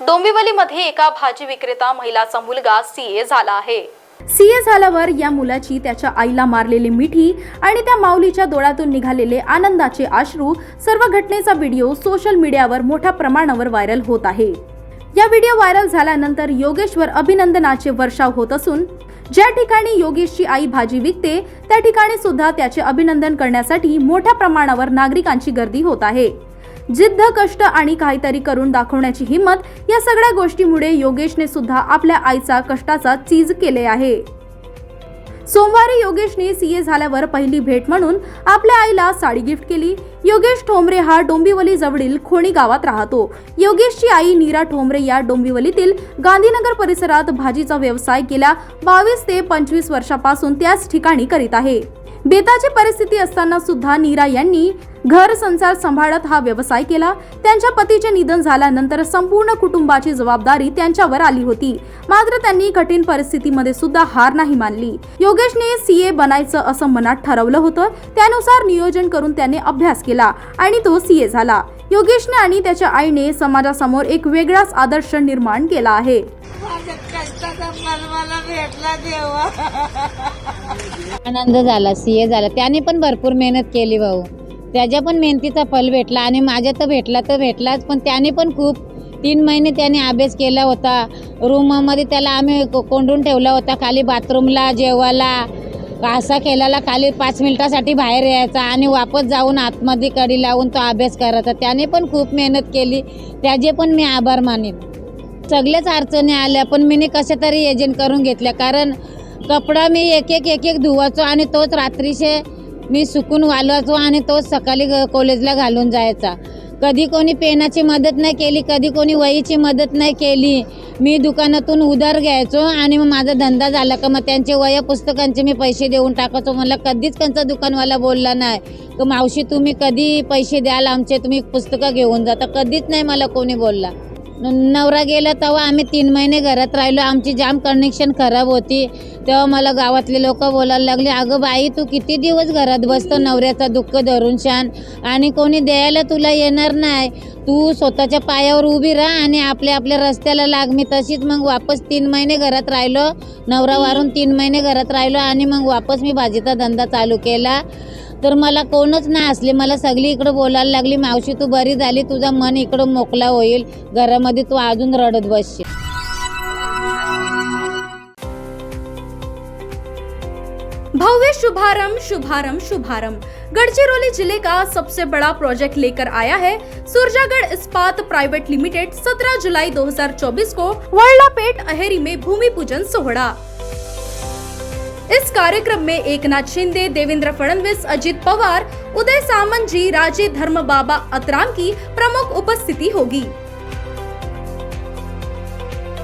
डोंबिवलीमध्ये एका भाजी विक्रेता महिलाचा मुलगा सीए झाला आहे. सीए झाल्यावर या मुलाची त्याच्या आईला मारलेली मिठी आणि त्या माऊलीच्या डोळ्यातून निघालेले आनंदाचे आश्रू सर्व घटनेचा व्हिडिओ सोशल मीडियावर मोठ्या प्रमाणावर व्हायरल होत आहे. या व्हिडिओ व्हायरल झाल्यानंतर योगेशवर अभिनंदनाचे वर्षाव होत असून ज्या ठिकाणी योगेशची आई भाजी विकते त्या ठिकाणी सुद्धा त्याचे अभिनंदन करण्यासाठी मोठ्या प्रमाणावर नागरिकांची गर्दी होत आहे. जिद्द कष्ट आणि काहीतरी करून दाखवण्याची हिंमत या सगळ्या गोष्टीमुळे योगेशने सुद्धा आपल्या आईचा कष्टाचा चीज केले आहे. सोमवारी योगेशने सीए झाल्यावर पहिली भेट म्हणून आपल्या आईला साडी गिफ्ट केली. योगेश ठोंबरे हा डोंबिवली जवळील खोणी गावात राहतो. योगेशची आई नीरा ठोंबरे या डोंबिवलीतील गांधीनगर परिसरात भाजीचा व्यवसाय गेल्या बावीस ते पंचवीस वर्षापासून त्याच ठिकाणी करीत आहे. बेताची परिस्थिती असताना सुद्धा नीरा यांनी घर संसार सांभाळत हा व्यवसाय केला. त्यांच्या पतीचे निधन झाल्यानंतर संपूर्ण कुटुंबाची जबाबदारी त्यांच्यावर आली होती. मात्र त्यांनी कठीण परिस्थितीमध्ये सुद्धा हार नाही मानली. योगेशने सीए बनायचं असं मनात ठरवलं होतं. त्यानुसार नियोजन करून त्याने अभ्यास केला आणि तो सीए झाला. योगेशने आणि त्याच्या आईने समाजासमोर एक वेगळाच आदर्श निर्माण केला आहे. आनंद झाला सीए झाला. त्याने पण भरपूर मेहनत केली भाऊ. त्याच्या पण मेहनतीचा फल भेटला आणि माझ्या तर भेटला तर भेटलाच पण त्याने पण खूप तीन महिने त्याने अभ्यास केला होता. रूममध्ये त्याला आम्ही को- कोंडून ठेवला होता खाली बाथरूमला जेवायला. असा केलेला खाली पाच मिनिटासाठी बाहेर यायचा आणि वापस जाऊन आतमध्ये कडी लावून तो अभ्यास करायचा. त्याने पण खूप मेहनत केली. त्याचे पण मी आभार मानेन. सगळ्याच अडचणी आल्या पण मी कशा तरी एजंट करून घेतल्या. कारण कपडा मी एक एक एक एक धुवायचो आणि तोच रात्रीचे मी सुकून घालवायचो आणि तोच सकाळी कॉलेजला घालून जायचा. कधी कोणी पेनाची मदत नाही केली कधी कोणी वहीची मदत नाही केली. मी दुकानातून उधार घ्यायचो आणि मग माझा धंदा झाला का मग त्यांचे वया पुस्तकांचे मी पैसे देऊन टाकायचो. मला कधीच त्यांचा दुकानवाला बोलला नाही. की मावशी तुम्ही कधी पैसे द्याल आमचे? तुम्ही पुस्तकं घेऊन जाता कधीच नाही मला कोणी बोलला. नवरा गेला तेव्हा आम्ही तीन महिने घरात राहिलो. आमची जाम कनेक्शन खराब होती. तेव्हा मला गावातले लोक बोलायला लागले अगं बाई तू किती दिवस घरात बसतो? नवऱ्याचा दुःख धरून छान आणि कोणी द्यायला तुला येणार नाही. तू स्वतःच्या पायावर उभी राहा आणि आपल्या आपल्या रस्त्याला लाग. मी तशीच मग वापस तीन महिने घरात राहिलो. नवरा वारून तीन महिने घरात राहिलो आणि मग वापस मी भाजीचा धंदा चालू केला. तर मला कोणच नाही असले मला सगळी इकडं बोलायला लागली. मावशी तू बरी झाली. तुझा मन इकडं मोकला होईल. घरामध्ये तू अजून रडत बसशील. भव्य शुभारंभ शुभारंभ शुभारंभ. गढ़चिरौली जिले का सबसे बड़ा प्रोजेक्ट लेकर आया है सुरजागढ़ इस्पात प्राइवेट लिमिटेड 17 जुलाई 2024 को वर्लापेट अहेरी में भूमि पूजन सोहड़ा इस कार्यक्रम में एकनाथ शिंदे देवेंद्र फडणवीस अजित पवार उदय सामंत जी राजे धर्म बाबा अतराम की प्रमुख उपस्थिति होगी।